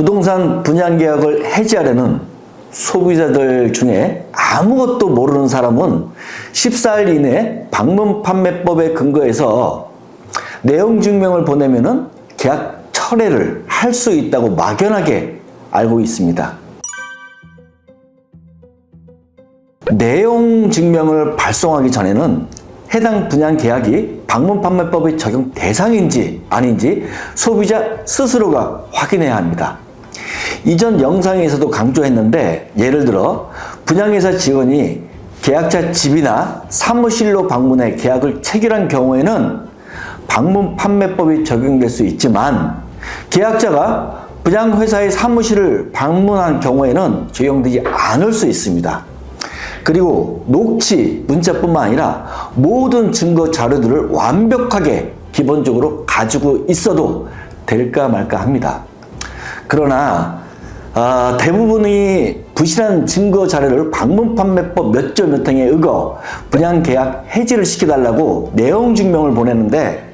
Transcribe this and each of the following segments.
부동산 분양 계약을 해지하려는 소비자들 중에 아무것도 모르는 사람은 14일 이내 방문 판매법에 근거해서 내용 증명을 보내면은 계약 철회를 할 수 있다고 막연하게 알고 있습니다. 내용 증명을 발송하기 전에는 해당 분양 계약이 방문 판매법의 적용 대상인지 아닌지 소비자 스스로가 확인해야 합니다. 이전 영상에서도 강조했는데 예를 들어 분양회사 직원이 계약자 집이나 사무실로 방문해 계약을 체결한 경우에는 방문 판매법이 적용될 수 있지만 계약자가 분양회사의 사무실을 방문한 경우에는 적용되지 않을 수 있습니다. 그리고 녹취, 문자뿐만 아니라 모든 증거 자료들을 완벽하게 기본적으로 가지고 있어도 될까 말까 합니다. 그러나 아, 대부분이 부실한 증거 자료를 방문 판매법 몇 조 몇 항에 의거 분양 계약 해지를 시켜달라고 내용 증명을 보내는데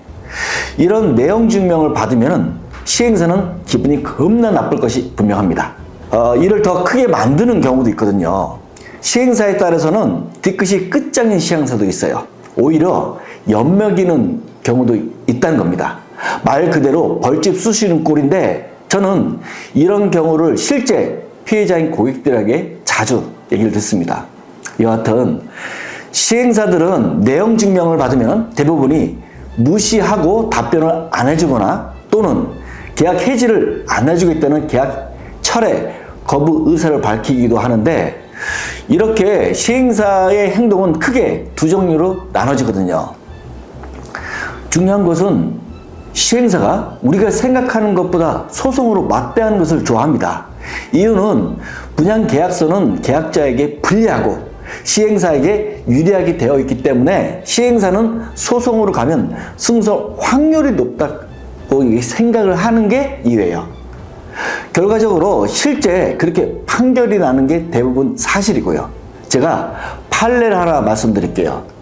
이런 내용 증명을 받으면 시행사는 기분이 겁나 나쁠 것이 분명합니다. 어, 이를 더 크게 만드는 경우도 있거든요. 시행사에 따라서는 뒤끝이 끝장인 시행사도 있어요. 오히려 연맥이는 경우도 있다는 겁니다. 말 그대로 벌집 쑤시는 꼴인데 저는 이런 경우를 실제 피해자인 고객들에게 자주 얘기를 듣습니다. 여하튼 시행사들은 내용 증명을 받으면 대부분이 무시하고 답변을 안 해주거나 또는 계약 해지를 안 해주겠다는 계약 철회 거부 의사를 밝히기도 하는데 이렇게 시행사의 행동은 크게 두 종류로 나눠지거든요. 중요한 것은 시행사가 우리가 생각하는 것보다 소송으로 맞대하는 것을 좋아합니다. 이유는 분양 계약서는 계약자에게 불리하고 시행사에게 유리하게 되어 있기 때문에 시행사는 소송으로 가면 승소 확률이 높다고 생각을 하는 게 이유예요. 결과적으로 실제 그렇게 판결이 나는 게 대부분 사실이고요. 제가 판례를 하나 말씀드릴게요.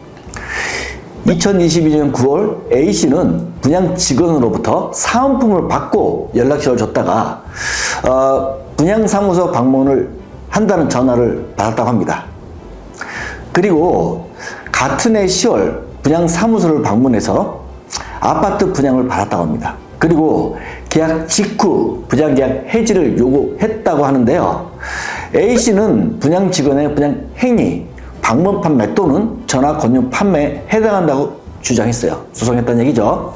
2022년 9월 A씨는 분양 직원으로부터 사은품을 받고 연락처를 줬다가 어, 분양사무소 방문을 한다는 전화를 받았다고 합니다. 그리고 같은 해 10월 분양사무소를 방문해서 아파트 분양을 받았다고 합니다. 그리고 계약 직후 분양계약 해지를 요구했다고 하는데요. A씨는 분양 직원의 분양 행위, 방문 판매 또는 전화 권유 판매에 해당한다고 주장했어요. 소송했다는 얘기죠.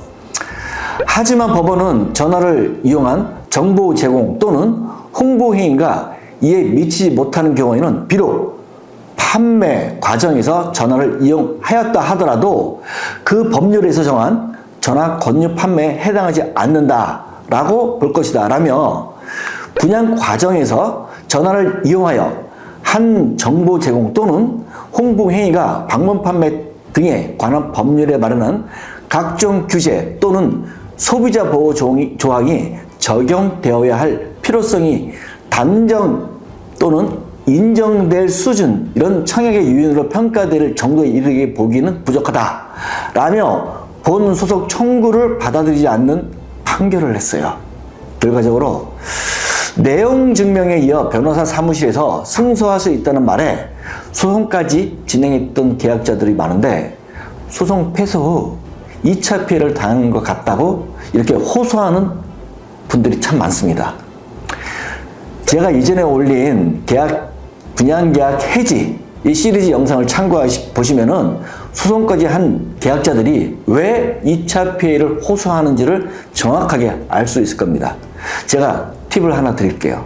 하지만 법원은 전화를 이용한 정보 제공 또는 홍보 행위가 이에 미치지 못하는 경우에는 비록 판매 과정에서 전화를 이용하였다 하더라도 그 법률에서 정한 전화 권유 판매에 해당하지 않는다라고 볼 것이다 라며 분양 과정에서 전화를 이용하여 한 정보 제공 또는 홍보 행위가 방문 판매 등에 관한 법률에 마련한 각종 규제 또는 소비자 보호 조항이 적용되어야 할 필요성이 단정 또는 인정될 수준 이런 청약의 유인으로 평가될 정도에 이르게 보기는 부족하다 라며 본 소속 청구를 받아들이지 않는 판결을 했어요. 결과적으로 내용 증명에 이어 변호사 사무실에서 승소할 수 있다는 말에 소송까지 진행했던 계약자들이 많은데 소송 패소 후 2차 피해를 당한 것 같다고 이렇게 호소하는 분들이 참 많습니다. 제가 이전에 올린 계약, 분양 계약 해지 이 시리즈 영상을 참고하시 보시면은 소송까지 한 계약자들이 왜 2차 피해를 호소하는지를 정확하게 알 수 있을 겁니다. 제가 팁을 하나 드릴게요.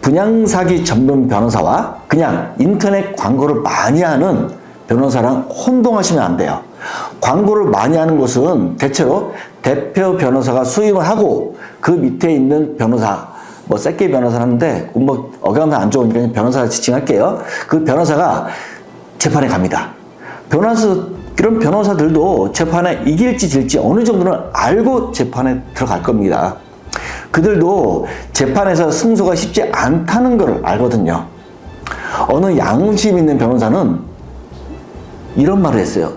분양사기 전문 변호사와 그냥 인터넷 광고를 많이 하는 변호사랑 혼동하시면 안 돼요. 광고를 많이 하는 곳은 대체로 대표 변호사가 수임을 하고 그 밑에 있는 변호사, 뭐 새끼 변호사 하는데 뭐 어감이 안 좋으니까 변호사 지칭할게요. 그 변호사가 재판에 갑니다. 변호사 이런 변호사들도 재판에 이길지 질지 어느 정도는 알고 재판에 들어갈 겁니다. 그들도 재판에서 승소가 쉽지 않다는 걸 알거든요. 어느 양심 있는 변호사는 이런 말을 했어요.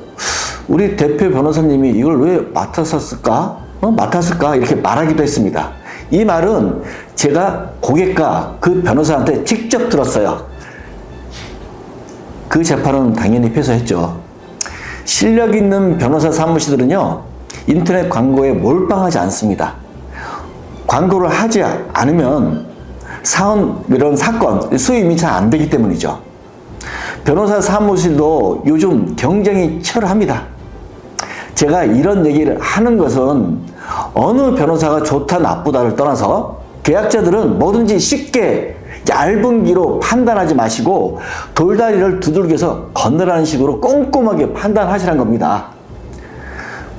우리 대표 변호사님이 이걸 왜 맡았었을까? 어? 맡았을까? 이렇게 말하기도 했습니다. 이 말은 제가 고객과 그 변호사한테 직접 들었어요. 그 재판은 당연히 패소했죠. 실력 있는 변호사 사무실들은요, 인터넷 광고에 몰빵하지 않습니다. 광고를 하지 않으면 사원, 이런 사건, 수임이 잘 안 되기 때문이죠. 변호사 사무실도 요즘 경쟁이 치열합니다. 제가 이런 얘기를 하는 것은 어느 변호사가 좋다 나쁘다를 떠나서 계약자들은 뭐든지 쉽게 얇은 기로 판단하지 마시고 돌다리를 두들겨서 건너라는 식으로 꼼꼼하게 판단하시라는 겁니다.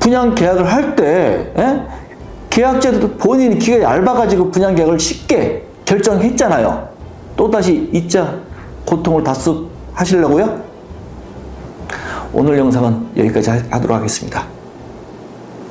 분양 계약을 할때 계약자들도 본인이 귀가 얇아가지고 분양 계약을 쉽게 결정했잖아요. 또다시 이자 고통을 다습 하시려고요? 오늘 영상은 여기까지 하- 하도록 하겠습니다.